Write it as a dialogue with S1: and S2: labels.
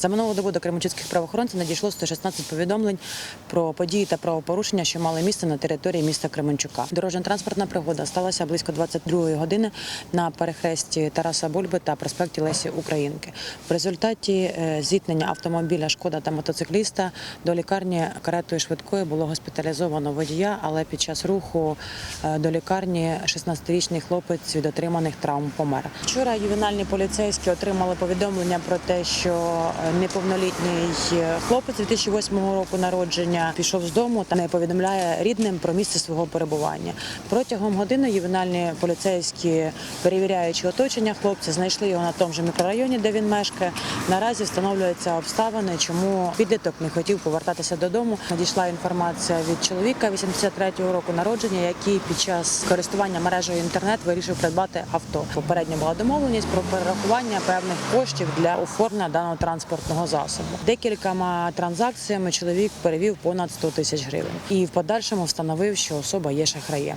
S1: За минулу добу до кременчуцьких правоохоронців надійшло 116 повідомлень про події та правопорушення, що мали місце на території міста Кременчука. Дорожньо-транспортна пригода сталася близько 22-ї години на перехресті Тараса Бульби та проспекті Лесі Українки. В результаті е, зіткнення автомобіля Шкода та мотоцикліста до лікарні каретою швидкої було госпіталізовано водія, але під час руху е, до лікарні 16-річний хлопець від отриманих травм помер. Вчора ювенальні поліцейські отримали повідомлення про те, що е, неповнолітній е, хлопець 2008 року народження пішов з дому та не повідомляє рідним про місце свого перебування. Протягом години ювенальні поліцейські, перевіряючи оточення хлопця, знайшли його на тому ж мікрорайоні, де він мешкає. Наразі встановлюються обставини, чому підліток не хотів повертатися додому. Надійшла інформація від чоловіка 83-го року народження, який під час користування мережею інтернет вирішив придбати авто. Попередньо була домовленість про перерахування певних коштів для оформлення даного транспортного засобу. Декількома транзакціями чоловік перевів понад 100 тисяч гривень і в подальшому встановив, що особа є шахраєм.